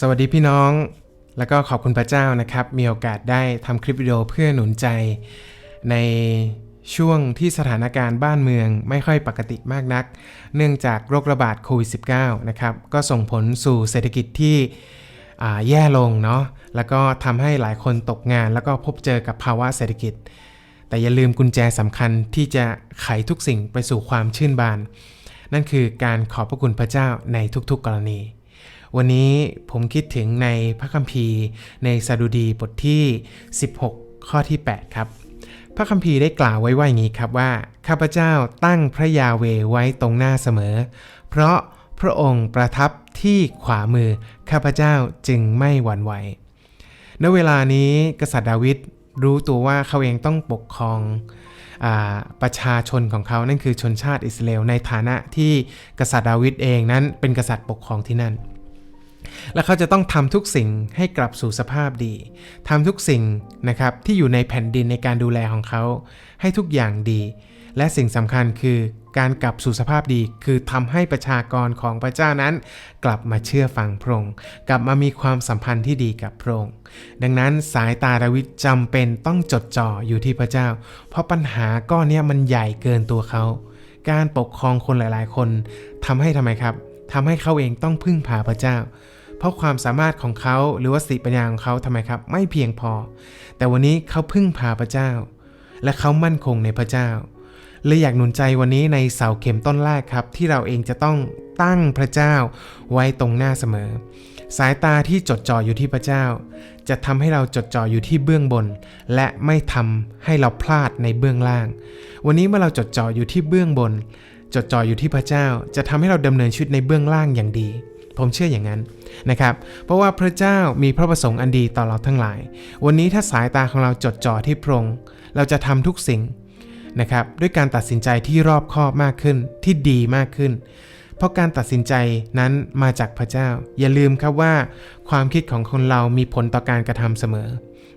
สวัสดีพี่น้อง แล้วก็ขอบคุณพระเจ้านะครับ มีโอกาสได้ทำคลิปวิดีโอเพื่อหนุนใจ ในช่วงที่สถานการณ์บ้านเมืองไม่ค่อยปกติมากนัก เนื่องจากโรคระบาดโควิด -19 นะครับ ก็ส่งผลสู่เศรษฐกิจที่แย่ลงเนาะ แล้วก็ทำให้หลายคนตกงาน แล้วก็พบเจอกับภาวะเศรษฐกิจ แต่อย่าลืมกุญแจสำคัญที่จะไขทุกสิ่งไปสู่ความชื่นบาน นั่นคือการขอบพระคุณพระเจ้าในทุกๆกรณี วันนี้ผมคิดถึงในพระคัมภีร์ ในสดุดีบทที่ 16 ข้อที่ 8 ครับ พระคัมภีร์ได้กล่าวไว้ว่าอย่างนี้ครับว่า ข้าพเจ้าตั้งพระยาเวไว้ตรงหน้าเสมอ เพราะพระองค์ประทับที่ขวามือ ข้าพเจ้าจึงไม่หวั่นไหว ณ เวลานี้กษัตริย์ดาวิดรู้ตัวว่าเขาเองต้องปกครองอประชาชนของเขานั่นคือชนชาติอิสราเอลในฐานะที่กษัตริย์ดาวิดเองนั้นเป็นกษัตริย์ปกครองที่นั่น และเขาจะต้องทำทุกสิ่งให้กลับสู่สภาพดีทำทุกสิ่งนะครับที่อยู่ในแผ่นดินในการดูแลของเขา ให้ทุกอย่างดี และสิ่งสำคัญคือการกลับสู่สภาพดี คือทำให้ประชากรของพระเจ้านั้น กลับมาเชื่อฟังพระองค์กลับมามีความสัมพันธ์ที่ดีกับพระองค์ดังนั้นสายตาดาวิดจำเป็นต้องจดจ่ออยู่ที่พระเจ้า เพราะปัญหาก้อนนี้มันใหญ่เกินตัวเขา การปกครองคนหลาย ๆ คนทำให้ทำไมครับทำให้เขาเองต้องพึ่งพาพระเจ้า เพราะความสามารถของเขาหรือว่าสติปัญญาของเขาทำไมครับ ไม่เพียงพอ แต่วันนี้เขาพึ่งพาพระเจ้า และเขามั่นคงในพระเจ้าเลยอยากหนุนใจวันนี้ในเสาเข็มต้นแรกครับ ที่เราเองจะต้องตั้งพระเจ้าไว้ตรงหน้าเสมอ สายตาที่จดจ่ออยู่ที่พระเจ้า จะทำให้เราจดจ่ออยู่ที่เบื้องบน และไม่ทำให้เราพลาดในเบื้องล่าง วันนี้เมื่อเราจดจ่ออยู่ที่เบื้องบน จดจ่ออยู่ที่พระเจ้า จะทำให้เราดำเนินชีวิตในเบื้องล่างอย่างดี ผมเชื่ออย่างนั้นนะครับ เพราะว่าพระเจ้ามีพระประสงค์อันดีต่อเราทั้งหลาย วันนี้ถ้าสายตาของเราจดจ่อที่พระองค์เราจะทำทุกสิ่งนะครับด้วยการตัดสินใจที่รอบคอบมากขึ้นที่ดีมากขึ้น เพราะการตัดสินใจนั้นมาจากพระเจ้า อย่าลืมครับว่า ความคิดของคนเรามีผลต่อการกระทำเสมอ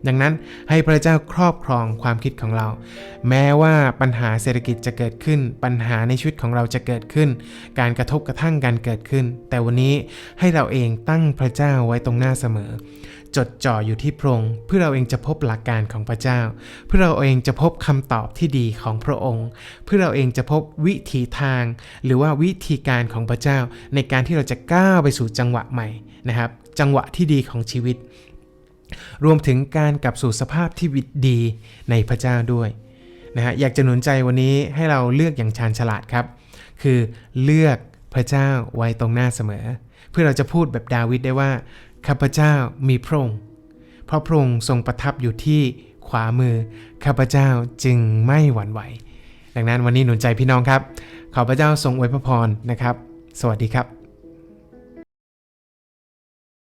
ดังนั้นให้พระเจ้าครอบครองความคิดของเรา แม้ว่าปัญหาเศรษฐกิจจะเกิดขึ้น ปัญหาในชีวิตของเราจะเกิดขึ้น การกระทบกระทั่งกันเกิดขึ้น แต่วันนี้ให้เราเองตั้งพระเจ้าไว้ตรงหน้าเสมอ จดจ่ออยู่ที่พระองค์เพื่อเราเองจะพบหลักการของพระเจ้า เพื่อเราเองจะพบคำตอบที่ดีของพระองค์ เพื่อเราเองจะพบวิถีทาง หรือว่าวิธีการของพระเจ้า ในการที่เราจะก้าวไปสู่จังหวะใหม่นะครับจังหวะที่ดีของชีวิต รวมถึงการกลับสู่สภาพที่วิตดีในพระเจ้าด้วยนะฮะอยากจะหนุนใจวันนี้ให้เราเลือกอย่างชาญฉลาดครับ คือเลือกพระเจ้าไว้ตรงหน้าเสมอ เพื่อเราจะพูดแบบดาวิดได้ว่าข้าพเจ้ามีพระองค์เพราะพระองค์ทรงประทับอยู่ที่ขวามือข้าพเจ้าจึงไม่หวั่นไหว ดังนั้นวันนี้หนุนใจพี่น้องครับ ขอพระเจ้าทรงอวยพระพรนะครับ สวัสดีครับ